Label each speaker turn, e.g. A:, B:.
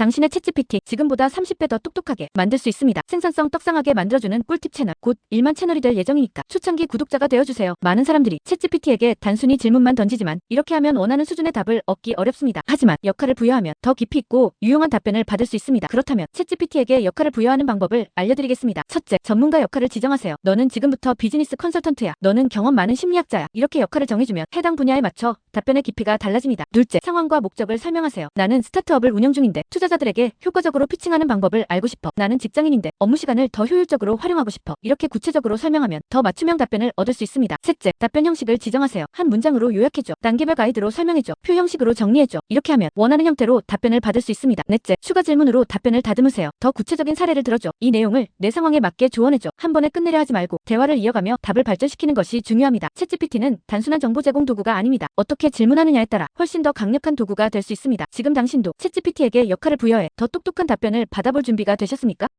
A: 당신의 챗GPT 지금보다 30배 더 똑똑하게 만들 수 있습니다. 생산성 떡상하게 만들어주는 꿀팁 채널 곧 1만 채널이 될 예정이니까 초창기 구독자가 되어주세요. 많은 사람들이 챗GPT에게 단순히 질문만 던지지만 이렇게 하면 원하는 수준의 답을 얻기 어렵습니다. 하지만 역할을 부여하면 더 깊이 있고 유용한 답변을 받을 수 있습니다. 그렇다면 챗GPT에게 역할을 부여하는 방법을 알려드리겠습니다. 첫째, 전문가 역할을 지정하세요. 너는 지금부터 비즈니스 컨설턴트야. 너는 경험 많은 심리학자야. 이렇게 역할을 정해주면 해당 분야에 맞춰 답변의 깊이가 달라집니다. 둘째, 상황과 목적을 설명하세요. 나는 스타트업을 운영 중인데 투자자들에게 효과적으로 피칭하는 방법을 알고 싶어. 나는 직장인인데 업무 시간을 더 효율적으로 활용하고 싶어. 이렇게 구체적으로 설명하면 더 맞춤형 답변을 얻을 수 있습니다. 셋째, 답변 형식을 지정하세요. 한 문장으로 요약해줘. 단계별 가이드로 설명해줘. 표 형식으로 정리해줘. 이렇게 하면 원하는 형태로 답변을 받을 수 있습니다. 넷째, 추가 질문으로 답변을 다듬으세요. 더 구체적인 사례를 들어줘. 이 내용을 내 상황에 맞게 조언해줘. 한 번에 끝내려 하지 말고 대화를 이어가며 답을 발전시키는 것이 중요합니다. 챗GPT는 단순한 정보 제공 도구가 아닙니다. 어떻게 질문하느냐에 따라 훨씬 더 강력한 도구가 될 수 있습니다. 지금 당신도 챗GPT에게 역할을 부여해 더 똑똑한 답변을 받아볼 준비가 되셨습니까?